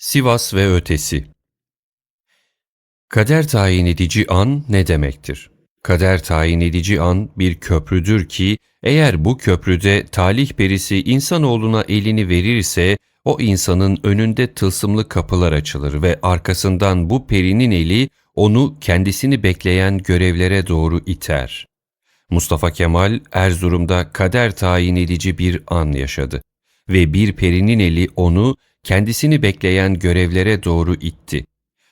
Sivas ve ötesi Kader tayin edici an ne demektir? Kader tayin edici an bir köprüdür ki eğer bu köprüde talih perisi insanoğluna elini verirse o insanın önünde tılsımlı kapılar açılır ve arkasından bu perinin eli onu kendisini bekleyen görevlere doğru iter. Mustafa Kemal Erzurum'da kader tayin edici bir an yaşadı ve bir perinin eli onu kendisini bekleyen görevlere doğru itti.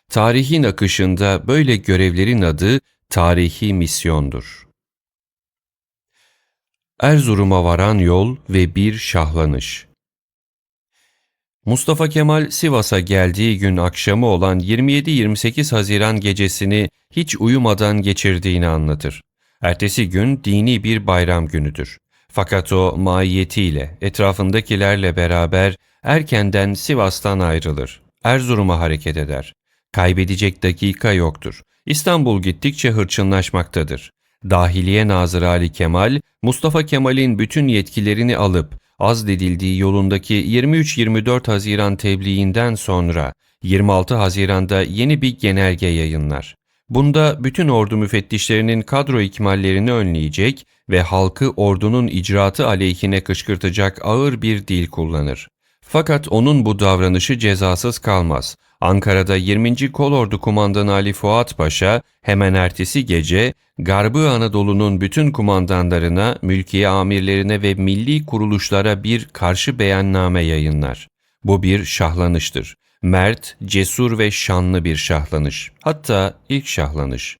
Tarihin akışında böyle görevlerin adı tarihi misyondur. Erzurum'a varan yol ve bir şahlanış Mustafa Kemal Sivas'a geldiği gün akşamı olan 27-28 Haziran gecesini hiç uyumadan geçirdiğini anlatır. Ertesi gün dini bir bayram günüdür. Fakat o mahiyetiyle, etrafındakilerle beraber erkenden Sivas'tan ayrılır. Erzurum'a hareket eder. Kaybedecek dakika yoktur. İstanbul gittikçe hırçınlaşmaktadır. Dahiliye Nazırı Ali Kemal, Mustafa Kemal'in bütün yetkilerini alıp azledildiği yolundaki 23-24 Haziran tebliğinden sonra 26 Haziran'da yeni bir genelge yayınlar. Bunda bütün ordu müfettişlerinin kadro ikmallerini önleyecek ve halkı ordunun icraatı aleyhine kışkırtacak ağır bir dil kullanır. Fakat onun bu davranışı cezasız kalmaz. Ankara'da 20. Kolordu Kumandanı Ali Fuat Paşa hemen ertesi gece Garbı Anadolu'nun bütün kumandanlarına, mülkiye amirlerine ve milli kuruluşlara bir karşı beyanname yayınlar. Bu bir şahlanıştır. Mert, cesur ve şanlı bir şahlanış. Hatta ilk şahlanış.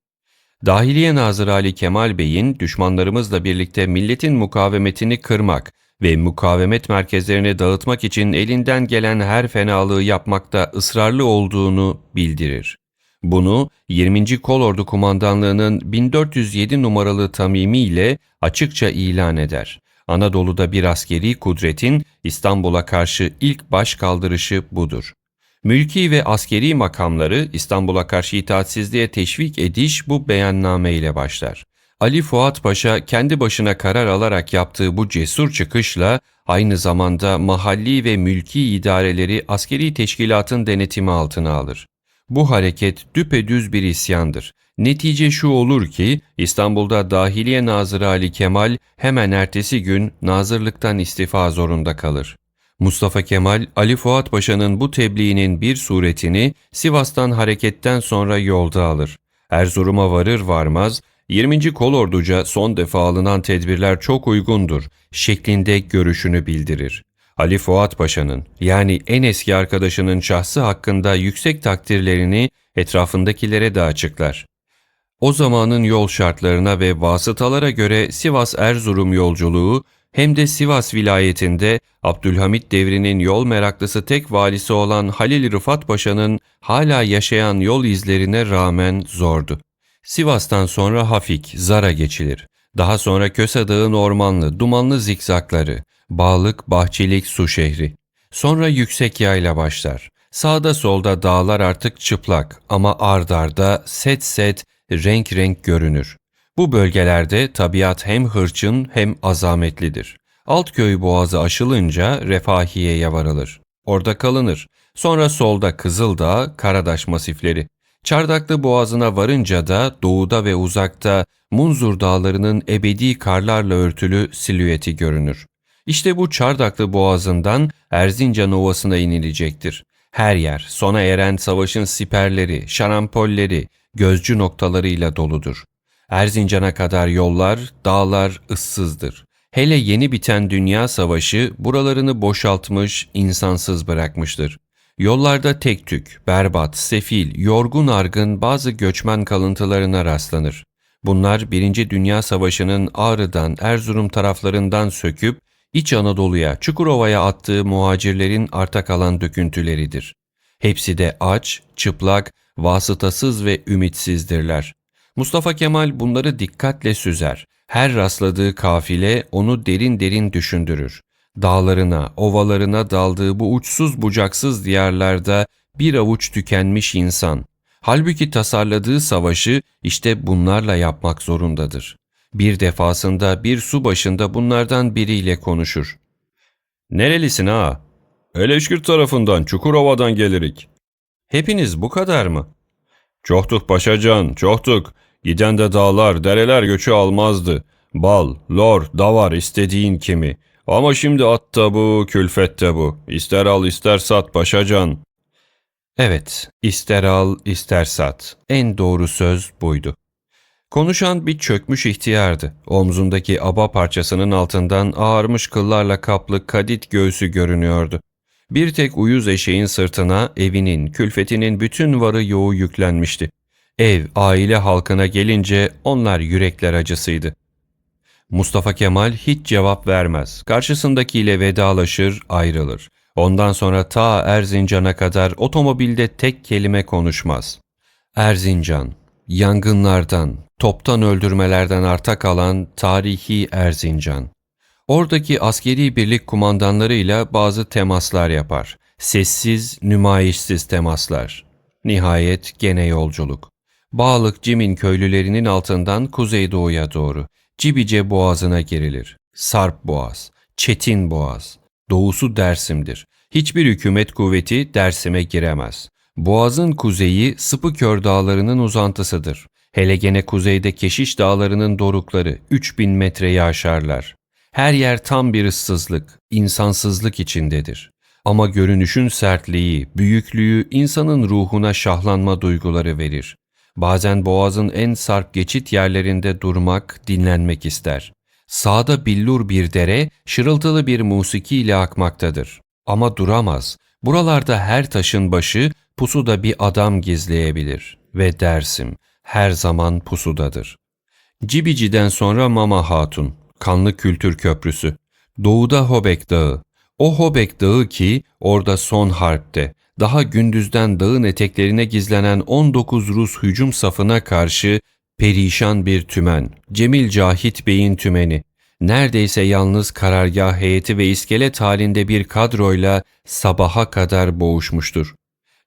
Dahiliye Nazırı Ali Kemal Bey'in düşmanlarımızla birlikte milletin mukavemetini kırmak ve mukavemet merkezlerini dağıtmak için elinden gelen her fenalığı yapmakta ısrarlı olduğunu bildirir. Bunu 20. Kolordu Kumandanlığı'nın 1407 numaralı tamimi ile açıkça ilan eder. Anadolu'da bir askeri kudretin İstanbul'a karşı ilk baş kaldırışı budur. Mülki ve askeri makamları İstanbul'a karşı itaatsizliğe teşvik ediş bu beyanname ile başlar. Ali Fuat Paşa kendi başına karar alarak yaptığı bu cesur çıkışla aynı zamanda mahalli ve mülki idareleri askeri teşkilatın denetimi altına alır. Bu hareket düpedüz bir isyandır. Netice şu olur ki İstanbul'da Dahiliye Nazırı Ali Kemal hemen ertesi gün nazırlıktan istifa zorunda kalır. Mustafa Kemal, Ali Fuat Paşa'nın bu tebliğinin bir suretini Sivas'tan hareketten sonra yolda alır. Erzurum'a varır varmaz 20. Kolorduca son defa alınan tedbirler çok uygundur şeklinde görüşünü bildirir. Ali Fuat Paşa'nın yani en eski arkadaşının şahsı hakkında yüksek takdirlerini etrafındakilere de açıklar. O zamanın yol şartlarına ve vasıtalara göre Sivas-Erzurum yolculuğu hem de Sivas vilayetinde Abdülhamit devrinin yol meraklısı tek valisi olan Halil Rıfat Paşa'nın hala yaşayan yol izlerine rağmen zordu. Sivas'tan sonra Hafik, Zara geçilir. Daha sonra Kösadağ'ın ormanlı, dumanlı zikzakları, Bağlık, Bahçelik, Su şehri. Sonra yüksek yayla başlar. Sağda solda dağlar artık çıplak ama ardarda set set renk renk görünür. Bu bölgelerde tabiat hem hırçın hem azametlidir. Altköy boğazı aşılınca Refahiye'ye varılır. Orada kalınır. Sonra solda Kızıldağ, Karadaş masifleri. Çardaklı Boğazı'na varınca da doğuda ve uzakta Munzur dağlarının ebedi karlarla örtülü silüeti görünür. İşte bu Çardaklı Boğazı'ndan Erzincan Ovası'na inilecektir. Her yer sona eren savaşın siperleri, şarampolleri, gözcü noktalarıyla doludur. Erzincan'a kadar yollar, dağlar ıssızdır. Hele yeni biten dünya savaşı buralarını boşaltmış, insansız bırakmıştır. Yollarda tek tük, berbat, sefil, yorgun argın bazı göçmen kalıntılarına rastlanır. Bunlar Birinci Dünya Savaşı'nın Ağrı'dan, Erzurum taraflarından söküp İç Anadolu'ya, Çukurova'ya attığı muhacirlerin arta kalan döküntüleridir. Hepsi de aç, çıplak, vasıtasız ve ümitsizdirler. Mustafa Kemal bunları dikkatle süzer. Her rastladığı kafile onu derin derin düşündürür. Dağlarına, ovalarına daldığı bu uçsuz bucaksız diyarlarda bir avuç tükenmiş insan. Halbuki tasarladığı savaşı işte bunlarla yapmak zorundadır. Bir defasında bir su başında bunlardan biriyle konuşur. ''Nerelisin ha?'' Eleşkir tarafından, Çukurova'dan gelirik. Hepiniz bu kadar mı? Çohtuk paşacan, çohtuk. Giden de dağlar, dereler göçü almazdı. Bal, lor, davar istediğin kimi. Ama şimdi at da bu, külfet de bu. İster al ister sat paşacan. Evet, ister al ister sat. En doğru söz buydu. Konuşan bir çökmüş ihtiyardı. Omzundaki aba parçasının altından ağarmış kıllarla kaplı kadit göğsü görünüyordu. Bir tek uyuz eşeğin sırtına evinin, külfetinin bütün varı yoğu yüklenmişti. Ev, aile halkına gelince onlar yürekler acısıydı. Mustafa Kemal hiç cevap vermez. Karşısındakiyle vedalaşır, ayrılır. Ondan sonra ta Erzincan'a kadar otomobilde tek kelime konuşmaz. Erzincan, yangınlardan, toptan öldürmelerden arta kalan tarihi Erzincan. Oradaki askeri birlik kumandanlarıyla bazı temaslar yapar. Sessiz, nümayişsiz temaslar. Nihayet gene yolculuk. Bağlık Cim'in köylülerinin altından kuzeydoğuya doğru. Cibice boğazına girilir. Sarp boğaz, Çetin boğaz. Doğusu Dersim'dir. Hiçbir hükümet kuvveti Dersim'e giremez. Boğazın kuzeyi Sıpıkör dağlarının uzantısıdır. Hele gene kuzeyde Keşiş dağlarının dorukları 3000 metreyi aşarlar. Her yer tam bir ıssızlık, insansızlık içindedir. Ama görünüşün sertliği, büyüklüğü insanın ruhuna şahlanma duyguları verir. Bazen boğazın en sarp geçit yerlerinde durmak, dinlenmek ister. Sağda billur bir dere, şırıltılı bir musiki ile akmaktadır. Ama duramaz. Buralarda her taşın başı pusuda bir adam gizleyebilir. Ve Dersim her zaman pusudadır. Cibici'den sonra Mama Hatun, Kanlı Kültür Köprüsü. Doğuda Hobek Dağı. O Hobek Dağı ki orada son harpte, daha gündüzden dağın eteklerine gizlenen 19 Rus hücum safına karşı perişan bir tümen, Cemil Cahit Bey'in tümeni. Neredeyse yalnız karargah heyeti ve iskelet halinde bir kadroyla sabaha kadar boğuşmuştur.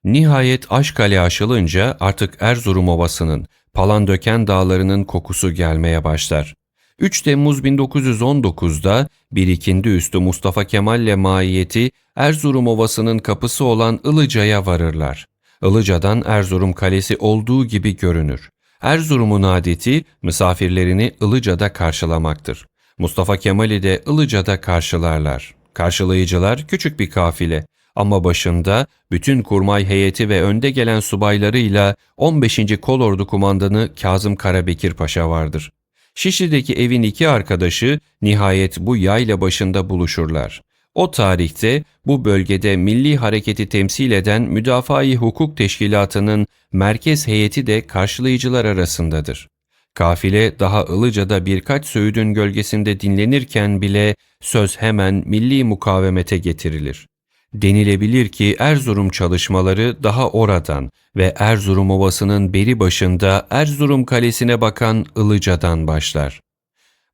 Nihayet Aşkale aşılınca artık Erzurum Ovası'nın, Palandöken dağlarının kokusu gelmeye başlar. 3 Temmuz 1919'da birikindi üstü Mustafa Kemal ile maiyeti Erzurum Ovası'nın kapısı olan Ilıca'ya varırlar. Ilıca'dan Erzurum Kalesi olduğu gibi görünür. Erzurum'un adeti misafirlerini Ilıca'da karşılamaktır. Mustafa Kemal'i de Ilıca'da karşılarlar. Karşılayıcılar küçük bir kafile ama başında bütün kurmay heyeti ve önde gelen subaylarıyla 15. Kolordu kumandanı Kazım Karabekir Paşa vardır. Şişli'deki evin iki arkadaşı nihayet bu yayla başında buluşurlar. O tarihte bu bölgede milli hareketi temsil eden Müdafaa-i Hukuk Teşkilatı'nın merkez heyeti de karşılayıcılar arasındadır. Kafile daha Ilıca'da birkaç söğüdün gölgesinde dinlenirken bile söz hemen milli mukavemete getirilir. Denilebilir ki Erzurum çalışmaları daha oradan ve Erzurum Ovası'nın beri başında Erzurum Kalesi'ne bakan Ilıca'dan başlar.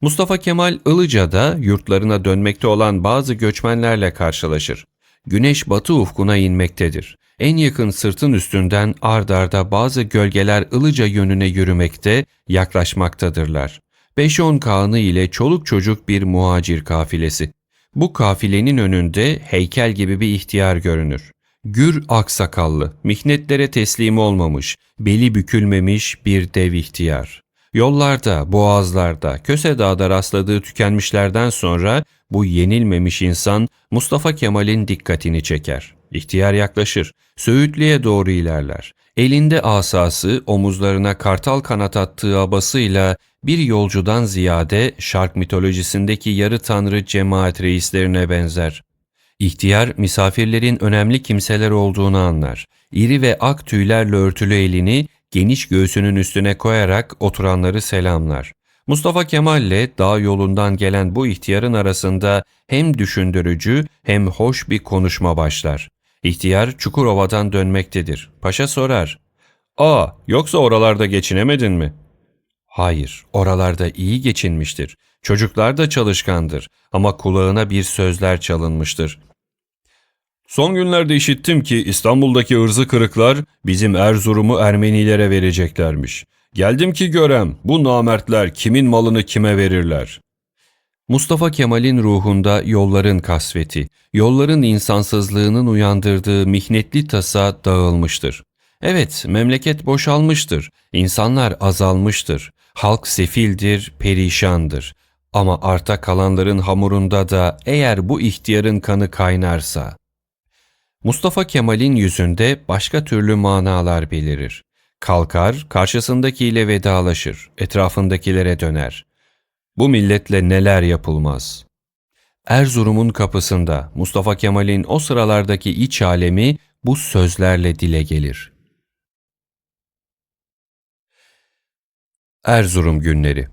Mustafa Kemal Ilıca'da yurtlarına dönmekte olan bazı göçmenlerle karşılaşır. Güneş batı ufkuna inmektedir. En yakın sırtın üstünden ard arda bazı gölgeler Ilıca yönüne yürümekte, yaklaşmaktadırlar. 5-10 kağını ile çoluk çocuk bir muhacir kafilesi. Bu kafilenin önünde heykel gibi bir ihtiyar görünür. Gür aksakallı, mihnetlere teslim olmamış, beli bükülmemiş bir dev ihtiyar. Yollarda, boğazlarda, Köse Dağ'da rastladığı tükenmişlerden sonra bu yenilmemiş insan Mustafa Kemal'in dikkatini çeker. İhtiyar yaklaşır, Söğütlü'ye doğru ilerler. Elinde asası, omuzlarına kartal kanat attığı abasıyla bir yolcudan ziyade şark mitolojisindeki yarı tanrı cemaat reislerine benzer. İhtiyar misafirlerin önemli kimseler olduğunu anlar. İri ve ak tüylerle örtülü elini geniş göğsünün üstüne koyarak oturanları selamlar. Mustafa Kemal ile dağ yolundan gelen bu ihtiyarın arasında hem düşündürücü hem hoş bir konuşma başlar. İhtiyar Çukurova'dan dönmektedir. Paşa sorar. ''Aa, yoksa oralarda geçinemedin mi?'' Hayır, oralarda iyi geçinmiştir. Çocuklar da çalışkandır ama kulağına bir sözler çalınmıştır. Son günlerde işittim ki İstanbul'daki ırzı kırıklar bizim Erzurum'u Ermenilere vereceklermiş. Geldim ki görem bu namertler kimin malını kime verirler. Mustafa Kemal'in ruhunda yolların kasveti, yolların insansızlığının uyandırdığı mihnetli tasa dağılmıştır. Evet, memleket boşalmıştır, insanlar azalmıştır, halk sefildir, perişandır. Ama arta kalanların hamurunda da eğer bu ihtiyarın kanı kaynarsa, Mustafa Kemal'in yüzünde başka türlü manalar belirir. Kalkar, karşısındakiyle vedalaşır, etrafındakilere döner. Bu milletle neler yapılmaz? Erzurum'un kapısında Mustafa Kemal'in o sıralardaki iç alemi bu sözlerle dile gelir. Erzurum günleri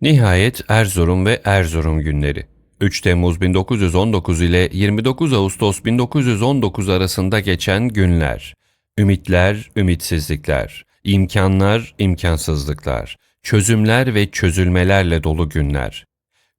Nihayet Erzurum ve Erzurum günleri 3 Temmuz 1919 ile 29 Ağustos 1919 arasında geçen günler. Ümitler, ümitsizlikler, imkanlar, imkansızlıklar, çözümler ve çözülmelerle dolu günler.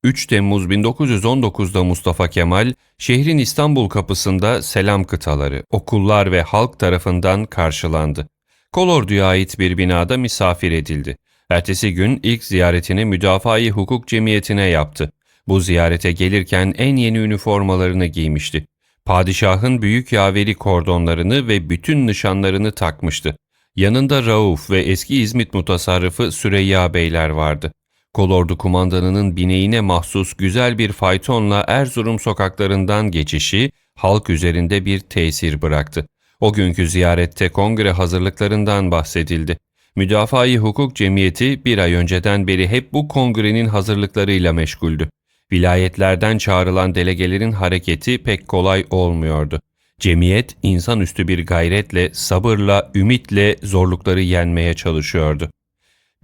3 Temmuz 1919'da Mustafa Kemal, şehrin İstanbul kapısında selam kıtaları, okullar ve halk tarafından karşılandı. Kolordu'ya ait bir binada misafir edildi. Ertesi gün ilk ziyaretini Müdafaa-i Hukuk Cemiyeti'ne yaptı. Bu ziyarete gelirken en yeni üniformalarını giymişti. Padişahın büyük yaveri kordonlarını ve bütün nişanlarını takmıştı. Yanında Rauf ve eski İzmit mutasarrıfı Süreyya Beyler vardı. Kolordu kumandanının bineğine mahsus güzel bir faytonla Erzurum sokaklarından geçişi halk üzerinde bir tesir bıraktı. O günkü ziyarette kongre hazırlıklarından bahsedildi. Müdafaa-i Hukuk Cemiyeti bir ay önceden beri hep bu kongrenin hazırlıklarıyla meşguldü. Vilayetlerden çağrılan delegelerin hareketi pek kolay olmuyordu. Cemiyet insanüstü bir gayretle, sabırla, ümitle zorlukları yenmeye çalışıyordu.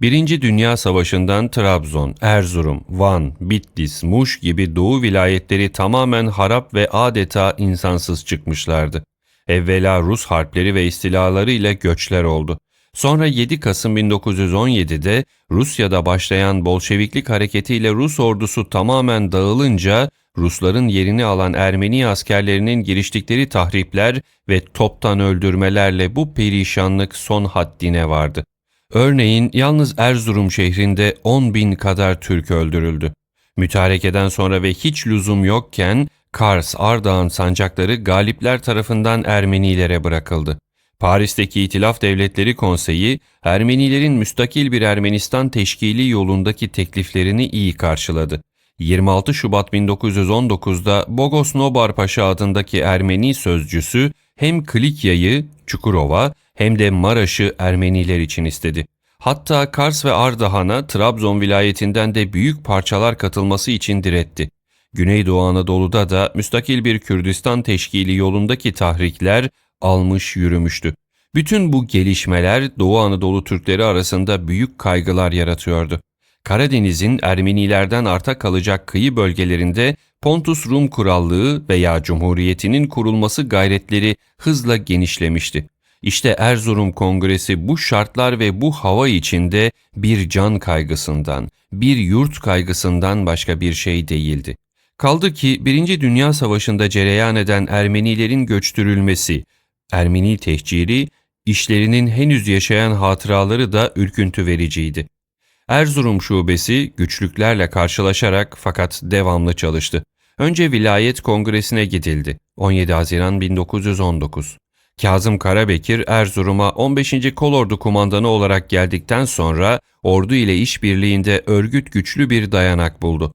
Birinci Dünya Savaşı'ndan Trabzon, Erzurum, Van, Bitlis, Muş gibi doğu vilayetleri tamamen harap ve adeta insansız çıkmışlardı. Evvela Rus harpleri ve istilaları ile göçler oldu. Sonra 7 Kasım 1917'de Rusya'da başlayan Bolşeviklik hareketiyle Rus ordusu tamamen dağılınca Rusların yerini alan Ermeni askerlerinin giriştikleri tahripler ve toptan öldürmelerle bu perişanlık son haddine vardı. Örneğin yalnız Erzurum şehrinde 10 bin kadar Türk öldürüldü. Mütarekeden sonra ve hiç lüzum yokken Kars, Ardahan sancakları galipler tarafından Ermenilere bırakıldı. Paris'teki İtilaf Devletleri Konseyi, Ermenilerin müstakil bir Ermenistan teşkili yolundaki tekliflerini iyi karşıladı. 26 Şubat 1919'da Bogos Nobar Paşa adındaki Ermeni sözcüsü hem Klikya'yı, Çukurova hem de Maraş'ı Ermeniler için istedi. Hatta Kars ve Ardahan'a Trabzon vilayetinden de büyük parçalar katılması için diretti. Güneydoğu Anadolu'da da müstakil bir Kürdistan teşkili yolundaki tahrikler almış yürümüştü. Bütün bu gelişmeler Doğu Anadolu Türkleri arasında büyük kaygılar yaratıyordu. Karadeniz'in Ermenilerden arta kalacak kıyı bölgelerinde Pontus Rum Krallığı veya Cumhuriyeti'nin kurulması gayretleri hızla genişlemişti. İşte Erzurum Kongresi bu şartlar ve bu hava içinde bir can kaygısından, bir yurt kaygısından başka bir şey değildi. Kaldı ki Birinci Dünya Savaşı'nda cereyan eden Ermenilerin göçtürülmesi, Ermeni tehciri, işlerinin henüz yaşayan hatıraları da ürküntü vericiydi. Erzurum şubesi güçlüklerle karşılaşarak fakat devamlı çalıştı. Önce vilayet kongresine gidildi. 17 Haziran 1919. Kazım Karabekir Erzurum'a 15. Kolordu kumandanı olarak geldikten sonra ordu ile işbirliğinde örgüt güçlü bir dayanak buldu.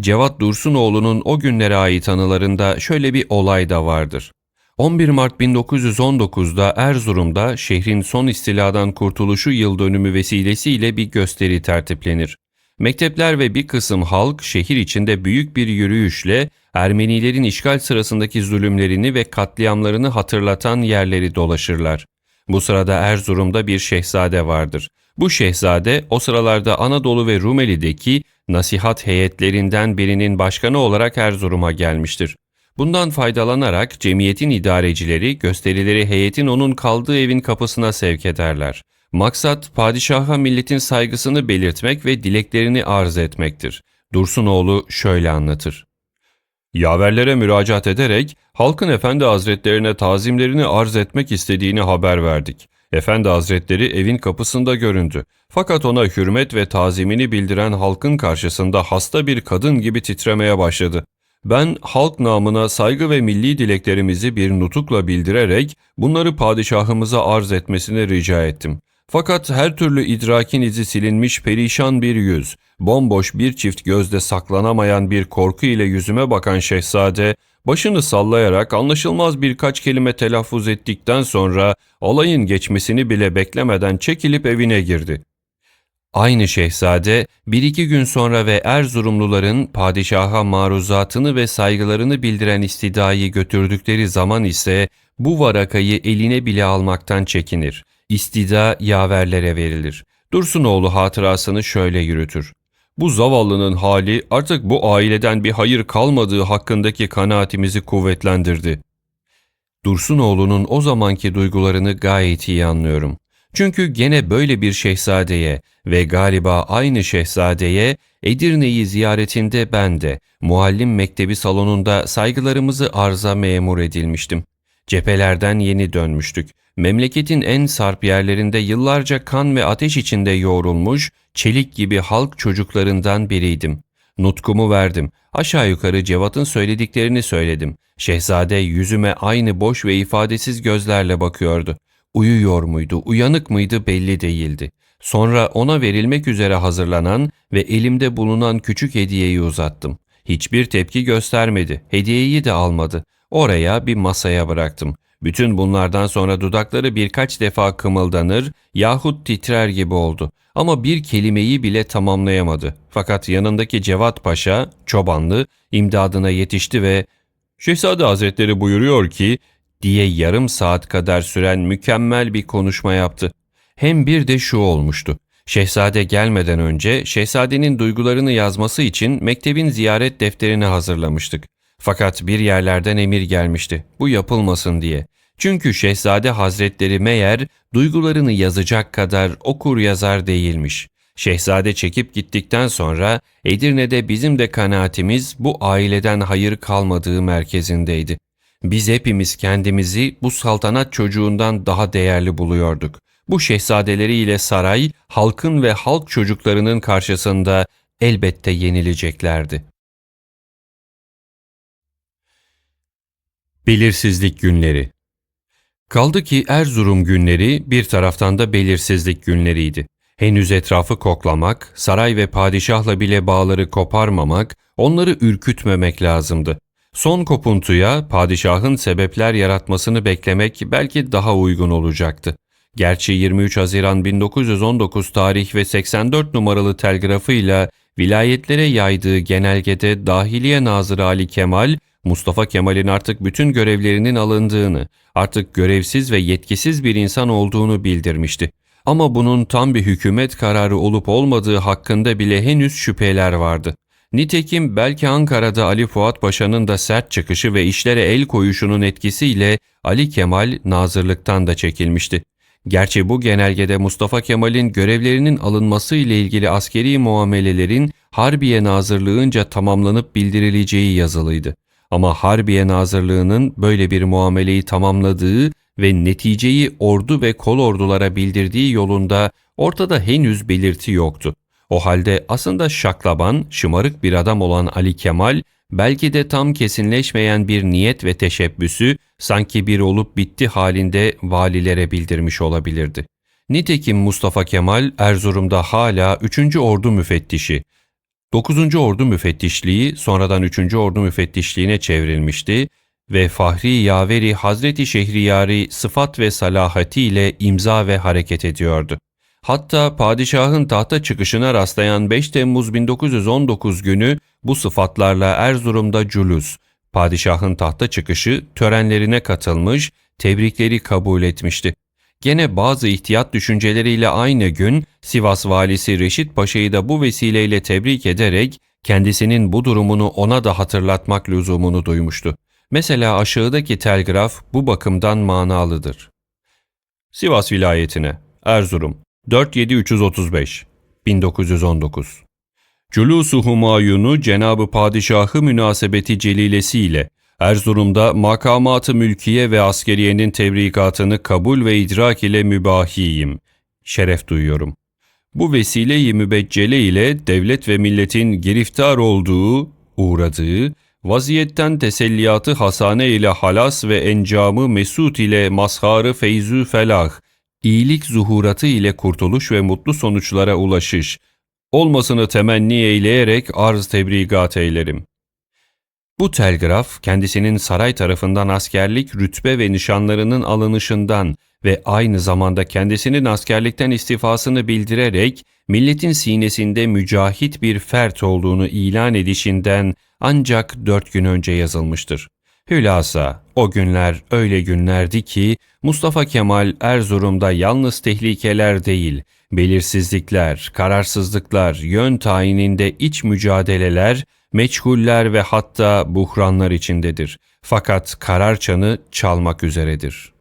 Cevat Dursunoğlu'nun o günlere ait anılarında şöyle bir olay da vardır. 11 Mart 1919'da Erzurum'da şehrin son istiladan kurtuluşu yıl dönümü vesilesiyle bir gösteri tertiplenir. Mektepler ve bir kısım halk şehir içinde büyük bir yürüyüşle Ermenilerin işgal sırasındaki zulümlerini ve katliamlarını hatırlatan yerleri dolaşırlar. Bu sırada Erzurum'da bir şehzade vardır. Bu şehzade o sıralarda Anadolu ve Rumeli'deki nasihat heyetlerinden birinin başkanı olarak Erzurum'a gelmiştir. Bundan faydalanarak cemiyetin idarecileri gösterileri heyetin onun kaldığı evin kapısına sevk ederler. Maksat padişaha milletin saygısını belirtmek ve dileklerini arz etmektir. Dursunoğlu şöyle anlatır. Yaverlere müracaat ederek halkın efendi hazretlerine tazimlerini arz etmek istediğini haber verdik. Efendi Hazretleri evin kapısında göründü. Fakat ona hürmet ve tazimini bildiren halkın karşısında hasta bir kadın gibi titremeye başladı. Ben halk namına saygı ve milli dileklerimizi bir nutukla bildirerek bunları padişahımıza arz etmesini rica ettim. Fakat her türlü idrakin izi silinmiş perişan bir yüz, bomboş bir çift gözde saklanamayan bir korku ile yüzüme bakan şehzade, başını sallayarak anlaşılmaz birkaç kelime telaffuz ettikten sonra olayın geçmesini bile beklemeden çekilip evine girdi. Aynı şehzade bir iki gün sonra ve Erzurumluların padişaha maruzatını ve saygılarını bildiren istidayı götürdükleri zaman ise bu varakayı eline bile almaktan çekinir. İstida yaverlere verilir. Dursunoğlu hatırasını şöyle yürütür. Bu zavallının hali artık bu aileden bir hayır kalmadığı hakkındaki kanaatimizi kuvvetlendirdi. Dursunoğlu'nun o zamanki duygularını gayet iyi anlıyorum. Çünkü gene böyle bir şehzadeye ve galiba aynı şehzadeye Edirne'yi ziyaretinde ben de muallim mektebi salonunda saygılarımızı arza memur edilmiştim. Cephelerden yeni dönmüştük. Memleketin en sarp yerlerinde yıllarca kan ve ateş içinde yoğrulmuş, çelik gibi halk çocuklarından biriydim. Nutkumu verdim. Aşağı yukarı Cevat'ın söylediklerini söyledim. Şehzade yüzüme aynı boş ve ifadesiz gözlerle bakıyordu. Uyuyor muydu, uyanık mıydı belli değildi. Sonra ona verilmek üzere hazırlanan ve elimde bulunan küçük hediyeyi uzattım. Hiçbir tepki göstermedi, hediyeyi de almadı. Oraya bir masaya bıraktım. Bütün bunlardan sonra dudakları birkaç defa kımıldanır yahut titrer gibi oldu. Ama bir kelimeyi bile tamamlayamadı. Fakat yanındaki Cevat Paşa, çobanlı, imdadına yetişti ve ''Şehzade Hazretleri buyuruyor ki'' diye yarım saat kadar süren mükemmel bir konuşma yaptı. Hem bir de şu olmuştu. Şehzade gelmeden önce şehzadenin duygularını yazması için mektebin ziyaret defterini hazırlamıştık. Fakat bir yerlerden emir gelmişti. Bu yapılmasın diye. Çünkü Şehzade Hazretleri meğer duygularını yazacak kadar okur yazar değilmiş. Şehzade çekip gittikten sonra Edirne'de bizim de kanaatimiz bu aileden hayır kalmadığı merkezindeydi. Biz hepimiz kendimizi bu saltanat çocuğundan daha değerli buluyorduk. Bu şehzadeleriyle saray, halkın ve halk çocuklarının karşısında elbette yenileceklerdi. Belirsizlik günleri Kaldı ki Erzurum günleri bir taraftan da belirsizlik günleriydi. Henüz etrafı koklamak, saray ve padişahla bile bağları koparmamak, onları ürkütmemek lazımdı. Son kopuntuya padişahın sebepler yaratmasını beklemek belki daha uygun olacaktı. Gerçi 23 Haziran 1919 tarih ve 84 numaralı telgrafıyla vilayetlere yaydığı genelgede Dahiliye Nazırı Ali Kemal, Mustafa Kemal'in artık bütün görevlerinin alındığını, artık görevsiz ve yetkisiz bir insan olduğunu bildirmişti. Ama bunun tam bir hükümet kararı olup olmadığı hakkında bile henüz şüpheler vardı. Nitekim belki Ankara'da Ali Fuat Paşa'nın da sert çıkışı ve işlere el koyuşunun etkisiyle Ali Kemal nazırlıktan da çekilmişti. Gerçi bu genelgede Mustafa Kemal'in görevlerinin alınması ile ilgili askeri muamelelerin Harbiye Nazırlığınca tamamlanıp bildirileceği yazılıydı. Ama Harbiye Nazırlığı'nın böyle bir muameleyi tamamladığı ve neticeyi ordu ve kol ordulara bildirdiği yolunda ortada henüz belirti yoktu. O halde aslında şaklaban, şımarık bir adam olan Ali Kemal, belki de tam kesinleşmeyen bir niyet ve teşebbüsü sanki bir olup bitti halinde valilere bildirmiş olabilirdi. Nitekim Mustafa Kemal Erzurum'da hala 3. Ordu Müfettişi, 9. Ordu Müfettişliği sonradan 3. Ordu Müfettişliğine çevrilmişti ve Fahri Yaveri Hazreti Şehriyari sıfat ve salahati ile imza ve hareket ediyordu. Hatta padişahın tahta çıkışına rastlayan 5 Temmuz 1919 günü bu sıfatlarla Erzurum'da culus, padişahın tahta çıkışı törenlerine katılmış, tebrikleri kabul etmişti. Gene bazı ihtiyat düşünceleriyle aynı gün Sivas valisi Reşit Paşa'yı da bu vesileyle tebrik ederek kendisinin bu durumunu ona da hatırlatmak lüzumunu duymuştu. Mesela aşağıdaki telgraf bu bakımdan manalıdır. Sivas vilayetine, Erzurum, 47335 1919 Culusu Humayun'u Cenabı Padişahı münasebeti celilesiyle Erzurum'da makamatı mülkiye ve askeriyenin tebrikatını kabul ve idrak ile mübahiyim. Şeref duyuyorum. Bu vesile-i mübeccele ile devlet ve milletin giriftar olduğu, uğradığı, vaziyetten teselliyatı hasane ile halas ve encamı mesut ile mazharı feyzü felah, iyilik zuhuratı ile kurtuluş ve mutlu sonuçlara ulaşış, olmasını temenni eyleyerek arz tebrigat eylerim. Bu telgraf kendisinin saray tarafından askerlik rütbe ve nişanlarının alınışından ve aynı zamanda kendisinin askerlikten istifasını bildirerek milletin sinesinde mücahit bir fert olduğunu ilan edişinden ancak dört gün önce yazılmıştır. Hülasa o günler öyle günlerdi ki Mustafa Kemal Erzurum'da yalnız tehlikeler değil, belirsizlikler, kararsızlıklar, yön tayininde iç mücadeleler, meçhuller ve hatta buhranlar içindedir. Fakat karar çanı çalmak üzeredir.''